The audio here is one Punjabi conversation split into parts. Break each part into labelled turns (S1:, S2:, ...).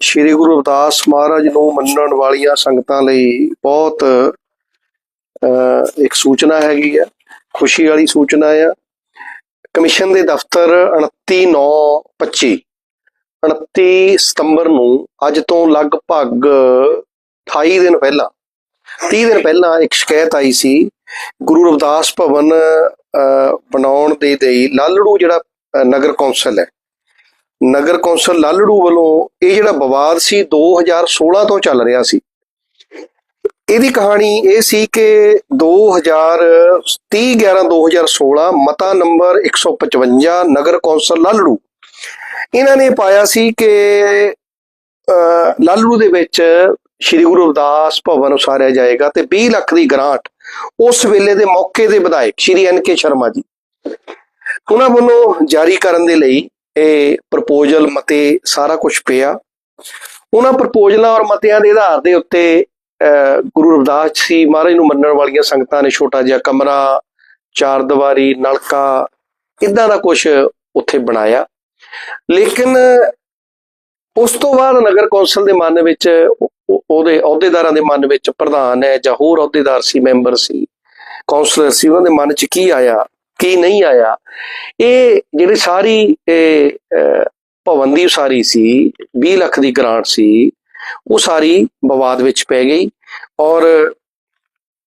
S1: ਸ੍ਰੀ ਗੁਰੂ ਰਵਿਦਾਸ ਮਹਾਰਾਜ ਨੂੰ ਮੰਨਣ ਵਾਲੀਆਂ ਸੰਗਤਾਂ ਲਈ ਬਹੁਤ ਇੱਕ ਸੂਚਨਾ ਹੈਗੀ ਆ ਖੁਸ਼ੀ ਵਾਲੀ ਸੂਚਨਾ ਆ। ਕਮਿਸ਼ਨ ਦੇ ਦਫ਼ਤਰ 29/9/25 29 ਸਤੰਬਰ ਨੂੰ ਅੱਜ ਤੋਂ ਲਗਭਗ 28 ਦਿਨ ਪਹਿਲਾਂ 30 ਦਿਨ ਪਹਿਲਾਂ ਇੱਕ ਸ਼ਿਕਾਇਤ ਆਈ ਸੀ ਗੁਰੂ ਰਵਿਦਾਸ ਭਵਨ ਅਹ, ਬਣਾਉਣ ਦੇ ਲਈ ਲਾਲੜੂ ਜਿਹੜਾ ਨਗਰ ਕੌਂਸਲ ਹੈ। ਨਗਰ ਕੌਂਸਲ ਲਾਲੜੂ ਵੱਲੋਂ ਇਹ ਜਿਹੜਾ ਵਿਵਾਦ ਸੀ 2016 ਤੋਂ ਚੱਲ ਰਿਹਾ ਸੀ। ਇਹਦੀ ਕਹਾਣੀ ਇਹ ਸੀ ਕਿ 2030 11 2016 ਮਤਾ ਨੰਬਰ 155 ਨਗਰ ਕੌਂਸਲ ਲਾਲੜੂ। ਇਹਨਾਂ ਨੇ ਪਾਇਆ ਸੀ ਕਿ ਅਹ, ਲਾਲੜੂ ਦੇ ਵਿੱਚ ਸ੍ਰੀ ਗੁਰੂ ਰਵਿਦਾਸ ਭਵਨ ਉਸਾਰਿਆ ਜਾਏਗਾ ਤੇ 20 ਲੱਖ ਦੀ ਗ੍ਰਾਂਟ ਉਸ ਵੇਲੇ ਦੇ ਮੌਕੇ ਦੇ ਵਿਧਾਇਕ ਸ਼੍ਰੀ ਐਨ ਕੇ ਸ਼ਰਮਾ ਜੀ। ਉਹਨਾਂ ਵੱਲੋਂ ਜਾਰੀ ਕਰਨ ਦੇ ਲਈ ਇਹ ਪ੍ਰਪੋਜ਼ਲ ਮਤੇ ਸਾਰਾ ਕੁਝ ਪਿਆ। ਉਹਨਾਂ ਪ੍ਰਪੋਜ਼ਲਾਂ ਔਰ ਮਤਿਆਂ ਦੇ ਆਧਾਰ ਦੇ ਉੱਤੇ ਗੁਰੂ ਰਵਿਦਾਸ ਜੀ ਮਹਾਰਾਜ ਨੂੰ ਮੰਨਣ ਵਾਲੀਆਂ ਸੰਗਤਾਂ ਨੇ ਛੋਟਾ ਜਿਹਾ ਕਮਰਾ, ਚਾਰ ਦੀਵਾਰੀ, ਨਲਕਾ, ਇਦਾਂ ਦਾ ਕੁਝ ਉੱਥੇ ਬਣਾਇਆ। ਲੇਕਿਨ ਉਸ ਤੋਂ ਬਾਅਦ ਨਗਰ ਕੌਂਸਲ ਦੇ ਮਨ ਵਿੱਚ ਉਹਦੇ, ਅਹੁਦੇਦਾਰਾਂ ਦੇ ਮਨ ਵਿੱਚ ਪ੍ਰਧਾਨ ਹੈ ਜਾਂ ਹੋਰ ਅਹੁਦੇਦਾਰ ਸੀ, ਮੈਂਬਰ ਸੀ, ਕੌਂਸਲਰ ਸੀ, ਉਹਨਾਂ ਦੇ ਮਨ 'ਚ ਕੀ ਆਇਆ? ਕੀ ਨਹੀਂ ਆਇਆ। ਇਹ ਜਿਹੜੀ ਸਾਰੀ, ਇਹ ਭਵਨ ਦੀ ਉਸਾਰੀ ਸੀ 20 ਲੱਖ ਦੀ ਗ੍ਰਾਂਟ ਸੀ, ਉਹ ਸਾਰੀ ਵਿਵਾਦ ਵਿੱਚ ਪੈ ਗਈ ਔਰ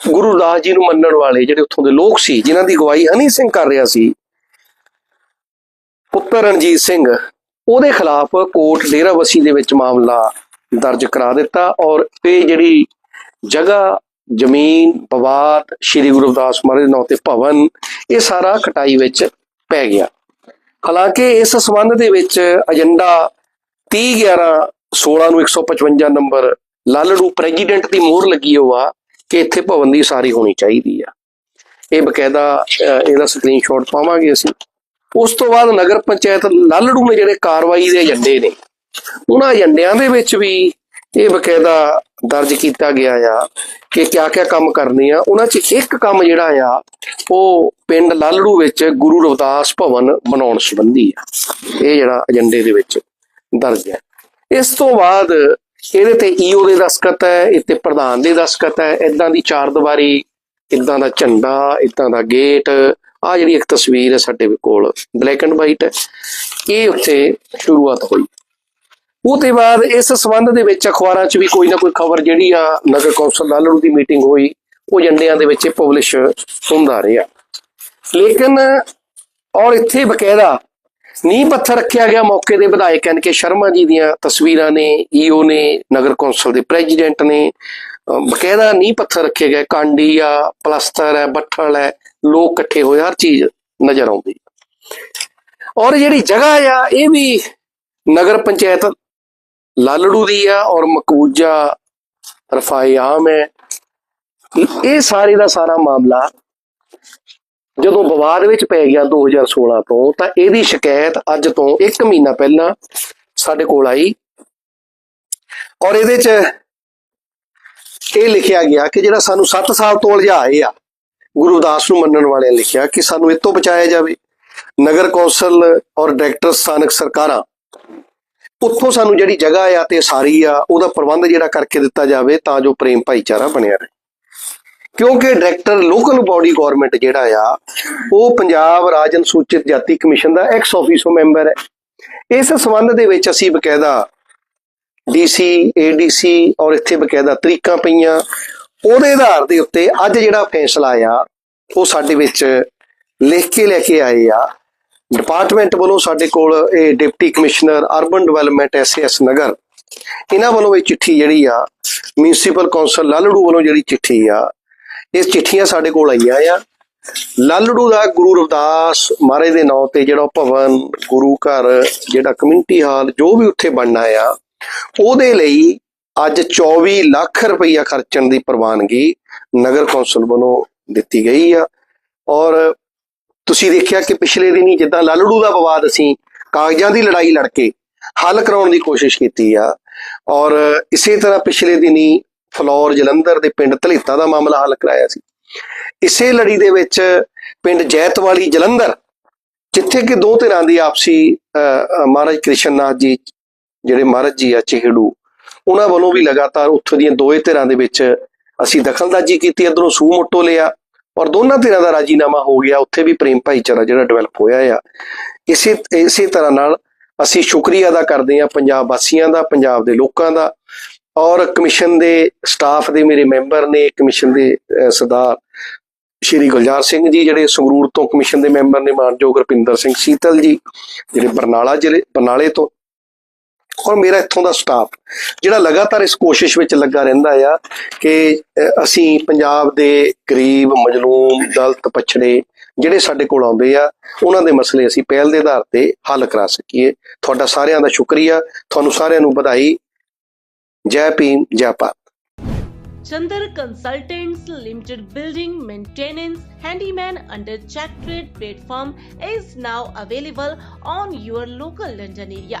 S1: ਗੁਰੂ ਦਾਸ ਜੀ ਨੂੰ ਮੰਨਣ ਵਾਲੇ ਜਿਹੜੇ ਉੱਥੋਂ ਦੇ ਲੋਕ ਸੀ, ਜਿਨ੍ਹਾਂ ਦੀ ਅਗਵਾਈ ਹਨੀ ਸਿੰਘ ਕਰ ਰਿਹਾ ਸੀ, ਪੁੱਤਰ ਰਣਜੀਤ ਸਿੰਘ, ਉਹਦੇ ਖਿਲਾਫ ਕੋਰਟ ਡੇਰਾਬੱਸੀ ਦੇ ਵਿੱਚ ਮਾਮਲਾ ਦਰਜ ਕਰਾ ਦਿੱਤਾ ਔਰ ਇਹ ਜਿਹੜੀ ਜਗ੍ਹਾ, ਜ਼ਮੀਨ, ਵਿਵਾਦ, ਸ੍ਰੀ ਗੁਰੂ ਰਵਿਦਾਸ ਮਹਾਰਾਜ ਦੇ ਨਾਂ ਤੇ ਭਵਨ ਇਹ ਸਾਰਾ ਕਟਾਈ ਵਿੱਚ ਪੈ ਗਿਆ। ਹਾਲਾਂਕਿ ਇਸ ਸੰਬੰਧ ਦੇ ਵਿੱਚ ਏਜੰਡਾ 30 11 16 ਨੂੰ 155 ਨੰਬਰ ਲਾਲੜੂ ਪ੍ਰੈਜ਼ੀਡੈਂਟ ਦੀ ਮੋਹਰ ਲੱਗੀ ਹੋਆ ਕਿ ਇੱਥੇ ਭਵਨ ਦੀ ਸਾਰੀ ਹੋਣੀ ਚਾਹੀਦੀ ਆ। ਇਹ ਬਕਾਇਦਾ ਇਹਦਾ ਸਕਰੀਨਸ਼ਾਟ ਪਾਵਾਂਗੇ ਅਸੀਂ। ਉਸ ਤੋਂ ਬਾਅਦ ਨਗਰ ਪੰਚਾਇਤ ਲਾਲੜੂ ਨੇ ਜਿਹੜੇ ਕਾਰਵਾਈ ਦੇ ਏਜੰਡੇ ਨੇ, ਉਹਨਾਂ ਏਜੰਡਿਆਂ ਦੇ ਵਿੱਚ ਵੀ ਇਹ ਬਕਾਇਦਾ ਦਰਜ ਕੀਤਾ ਗਿਆ ਆ ਕਿ ਕਿਆ ਕਿਆ ਕੰਮ ਕਰਨੇ ਆ। ਉਹਨਾਂ 'ਚ ਇੱਕ ਕੰਮ ਜਿਹੜਾ ਆ, ਉਹ ਪਿੰਡ ਲਾਲੜੂ ਵਿੱਚ ਗੁਰੂ ਰਵਿਦਾਸ ਭਵਨ ਬਣਾਉਣ ਸੰਬੰਧੀ ਆ। ਇਹ ਜਿਹੜਾ ਏਜੰਡੇ ਦੇ ਵਿੱਚ ਦਰਜ ਹੈ ਇਸ ਤੋਂ ਬਾਅਦ ਇਹਦੇ ਤੇ ਈਓ ਦੇ ਦਸਖਤ ਹੈ ਇੱਥੇ ਪ੍ਰਧਾਨ ਦੇ ਦਸਖਤ ਹੈ। ਇਦਾਂ ਦੀ ਚਾਰ ਦੀਵਾਰੀ ਇਦਾਂ ਦਾ ਝੰਡਾ ਇਦਾਂ ਦਾ ਗੇਟ ਆ ਜਿਹੜੀ ਇੱਕ ਤਸਵੀਰ ਹੈ ਸਾਡੇ ਕੋਲ, ਬਲੈਕ ਐਂਡ ਵਾਈਟ ਹੈ। ਇਹ ਉੱਥੇ ਸ਼ੁਰੂਆਤ ਹੋਈ। ਉਹ ਤੇ ਬਾਅਦ ਇਸ ਸੰਬੰਧ ਦੇ ਵਿੱਚ ਅਖਬਾਰਾਂ 'ਚ ਵੀ ਕੋਈ ਨਾ ਕੋਈ ਖਬਰ ਜਿਹੜੀ ਆ ਨਗਰ ਕੌਂਸਲ ਲਾਲੜੂ ਦੀ ਮੀਟਿੰਗ ਹੋਈ, ਉਹ ਏਜੰਡਿਆਂ ਦੇ ਵਿੱਚ ਪਬਲਿਸ਼ ਹੁੰਦਾ ਰਿਹਾ। ਲੇਕਿਨ ਔਰ ਇੱਥੇ ਬਕਾਇਦਾ ਨੀਂਹ ਪੱਥਰ ਰੱਖਿਆ ਗਿਆ ਮੌਕੇ ਦੇ ਵਿਧਾਇਕ ਐਨ ਕੇ ਸ਼ਰਮਾ ਜੀ ਦੀਆਂ ਤਸਵੀਰਾਂ ਨੇ ਈਓ ਨੇ, ਨਗਰ ਕੌਂਸਲ ਦੇ ਪ੍ਰੈਜ਼ੀਡੈਂਟ ਨੇ ਬਕਾਇਦਾ ਨੀਂਹ ਪੱਥਰ ਰੱਖੇ ਗਏ। ਕਾਂਡੀ ਆ, ਪਲਸਤਰ ਹੈ, ਬੱਠਲ ਹੈ, ਲੋਕ ਇਕੱਠੇ ਹੋਏ, ਹਰ ਚੀਜ਼ ਨਜ਼ਰ ਆਉਂਦੀ। ਔਰ ਜਿਹੜੀ ਜਗ੍ਹਾ ਆ, ਇਹ ਵੀ ਨਗਰ ਪੰਚਾਇਤ ਲਾਲੜੂ ਦੀ ਆ ਔਰ ਮਕਬੂਜਾ ਰਫਾਈ ਆਮ ਹੈ। ਇਹ ਸਾਰੇ ਦਾ ਸਾਰਾ ਮਾਮਲਾ ਜਦੋਂ ਵਿਵਾਦ ਵਿੱਚ ਪੈ ਗਿਆ 2016 ਤੋਂ, ਤਾਂ ਇਹਦੀ ਸ਼ਿਕਾਇਤ ਅੱਜ ਤੋਂ 1 ਮਹੀਨਾ ਪਹਿਲਾਂ ਸਾਡੇ ਕੋਲ ਆਈ। ਔਰ ਇਹਦੇ 'ਚ ਇਹ ਲਿਖਿਆ ਗਿਆ ਕਿ ਜਿਹੜਾ ਸਾਨੂੰ 7 ਸਾਲ ਤੋਂ ਉਲਝਾਏ ਆ ਗੁਰੂਦਾਸ ਨੂੰ ਮੰਨਣ ਵਾਲਿਆਂ ਲਿਖਿਆ ਕਿ ਸਾਨੂੰ ਇਹ ਤੋਂ ਬਚਾਇਆ ਜਾਵੇ। ਨਗਰ ਕੌਂਸਲ ਔਰ ਡਾਇਰੈਕਟਰ ਸਥਾਨਕ ਸਰਕਾਰਾਂ ਉੱਥੋਂ ਸਾਨੂੰ ਜਿਹੜੀ ਜਗ੍ਹਾ ਆ ਤੇ ਸਾਰੀ ਆ, ਉਹਦਾ ਪ੍ਰਬੰਧ ਜਿਹੜਾ ਕਰਕੇ ਦਿੱਤਾ ਜਾਵੇ ਤਾਂ ਜੋ ਪ੍ਰੇਮ ਭਾਈਚਾਰਾ ਬਣਿਆ ਰਹੇ। ਕਿਉਂਕਿ ਡਾਇਰੈਕਟਰ ਲੋਕਲ ਬਾਡੀ ਗਵਰਨਮੈਂਟ ਜਿਹੜਾ ਆ, ਉਹ ਪੰਜਾਬ ਰਾਜ ਅਨੁਸੂਚਿਤ ਜਾਤੀ ਕਮਿਸ਼ਨ ਦਾ ਐਕਸ ਆਫੀਸੋ ਮੈਂਬਰ ਹੈ। ਇਸ ਸੰਬੰਧ ਦੇ ਵਿੱਚ ਅਸੀਂ ਬਕਾਇਦਾ ਡੀਸੀ ਏਡੀਸੀ ਔਰ ਇੱਥੇ ਬਕਾਇਦਾ ਤਰੀਕਾਂ ਪਈਆਂ। ਉਹਦੇ ਆਧਾਰ ਦੇ ਉੱਤੇ ਅੱਜ ਜਿਹੜਾ ਫੈਸਲਾ ਆ, ਉਹ ਸਾਡੇ ਵਿੱਚ ਲਿਖ ਕੇ ਲੈ ਕੇ ਆਏ ਆ। ਡਿਪਾਰਟਮੈਂਟ ਵੱਲੋਂ ਸਾਡੇ ਕੋਲ ਇਹ deputy commissioner urban development SS Nagar, ਇਹਨਾਂ ਵੱਲੋਂ ਇਹ ਚਿੱਠੀ ਜਿਹੜੀ ਆ ਮਿਊਨਿਸਪਲ ਕੌਂਸਲ ਲਾਲੜੂ ਵੱਲੋਂ ਜਿਹੜੀ ਚਿੱਠੀ ਆ, ਇਹ ਚਿੱਠੀਆਂ ਸਾਡੇ ਕੋਲ ਆਈਆਂ ਆ। ਲਾਲੜੂ ਦਾ ਗੁਰੂ ਰਵਿਦਾਸ ਮਹਾਰਾਜ ਦੇ ਨਾਂ ਤੇ ਜਿਹੜਾ ਭਵਨ, ਗੁਰੂ ਘਰ, ਜਿਹੜਾ ਕਮਿਊਨਿਟੀ ਹਾਲ ਜੋ ਵੀ ਉੱਥੇ ਬਣਨਾ ਆ, ਉਹਦੇ ਲਈ ਅੱਜ 24 ਲੱਖ ਰੁਪਈਆ ਖਰਚਣ ਦੀ ਪ੍ਰਵਾਨਗੀ ਨਗਰ ਕੌਂਸਲ ਵੱਲੋਂ ਦਿੱਤੀ ਗਈ ਆ। ਔਰ ਤੁਸੀਂ ਦੇਖਿਆ ਕਿ ਪਿਛਲੇ ਦਿਨੀ ਜਿੱਦਾਂ ਲਾਲੜੂ ਦਾ ਵਿਵਾਦ ਅਸੀਂ ਕਾਗਜ਼ਾਂ ਦੀ ਲੜਾਈ ਲੜ ਕੇ ਹੱਲ ਕਰਾਉਣ ਦੀ ਕੋਸ਼ਿਸ਼ ਕੀਤੀ ਆ, ਔਰ ਇਸੇ ਤਰ੍ਹਾਂ ਪਿਛਲੇ ਦਿਨੀ ਫਲੌਰ, ਜਲੰਧਰ ਦੇ ਪਿੰਡ ਧਲੇਤਾ ਦਾ ਮਾਮਲਾ ਹੱਲ ਕਰਾਇਆ ਸੀ। ਇਸੇ ਲੜੀ ਦੇ ਵਿੱਚ ਪਿੰਡ ਜੈਤਵਾਲੀ, ਜਲੰਧਰ, ਜਿੱਥੇ ਕਿ ਦੋ ਧਿਰਾਂ ਦੀ ਆਪਸੀ ਮਹਾਰਾਜ ਕ੍ਰਿਸ਼ਨ ਨਾਥ ਜੀ, ਜਿਹੜੇ ਮਹਾਰਾਜ ਜੀ ਆ ਚਿਹੜੂ, ਉਹਨਾਂ ਵੱਲੋਂ ਵੀ ਲਗਾਤਾਰ ਉੱਥੋਂ ਦੀਆਂ ਦੋਏ ਧਿਰਾਂ ਦੇ ਵਿੱਚ ਅਸੀਂ ਦਖਲਅੰਦਾਜ਼ੀ ਕੀਤੀ, ਇਧਰੋਂ ਸੂ ਮੋਟੋ ਲਿਆ ਔਰ ਦੋਨਾਂ ਧਿਰਾਂ ਦਾ ਰਾਜੀਨਾਮਾ ਹੋ ਗਿਆ, ਉੱਥੇ ਵੀ ਪ੍ਰੇਮ ਭਾਈਚਾਰਾ ਜਿਹੜਾ ਡਿਵੈਲਪ ਹੋਇਆ ਆ। ਇਸੇ ਇਸੇ ਤਰ੍ਹਾਂ ਨਾਲ ਅਸੀਂ ਸ਼ੁਕਰੀਆ ਅਦਾ ਕਰਦੇ ਹਾਂ ਪੰਜਾਬ ਵਾਸੀਆਂ ਦਾ, ਪੰਜਾਬ ਦੇ ਲੋਕਾਂ ਦਾ ਔਰ ਕਮਿਸ਼ਨ ਦੇ ਸਟਾਫ ਦੇ ਮੇਰੇ ਮੈਂਬਰ ਨੇ, ਕਮਿਸ਼ਨ ਦੇ ਸਰਦਾਰ ਸ਼੍ਰੀ ਗੁਲਜ਼ਾਰ ਸਿੰਘ ਜੀ, ਜਿਹੜੇ ਸੰਗਰੂਰ ਤੋਂ ਕਮਿਸ਼ਨ ਦੇ ਮੈਂਬਰ ਨੇ, ਮਾਨਯੋਗ ਰੁਪਿੰਦਰ ਸਿੰਘ ਸੀਤਲ ਜੀ, ਜਿਹੜੇ ਬਰਨਾਲਾ ਜ਼ਿਲ੍ਹੇ, ਬਰਨਾਲੇ ਤੋਂ ਔਰ ਮੇਰਾ ਇੱਥੋਂ ਦਾ ਸਟਾਫ ਜਿਹੜਾ ਲਗਾਤਾਰ ਇਸ ਕੋਸ਼ਿਸ਼ ਵਿੱਚ ਲੱਗਾ ਰਹਿੰਦਾ ਆ ਕਿ ਅਸੀਂ ਪੰਜਾਬ ਦੇ ਗਰੀਬ, ਮਜਲੂਮ, ਦਲਤ ਪਛੜੇ ਜਿਹੜੇ ਸਾਡੇ ਕੋਲ ਆਉਂਦੇ ਆ, ਉਹਨਾਂ ਦੇ ਮਸਲੇ ਅਸੀਂ ਪਹਿਲ ਦੇ ਆਧਾਰ ਤੇ ਹੱਲ ਕਰਾ ਸਕੀਏ। ਤੁਹਾਡਾ ਸਾਰਿਆਂ ਦਾ ਸ਼ੁਕਰੀਆ। ਤੁਹਾਨੂੰ ਸਾਰਿਆਂ ਨੂੰ ਵਧਾਈ। Jai Bhim, Jai Bharat.
S2: Chandar Consultants Limited Building Maintenance Handyman under Check Trade platform is now available on your local London area.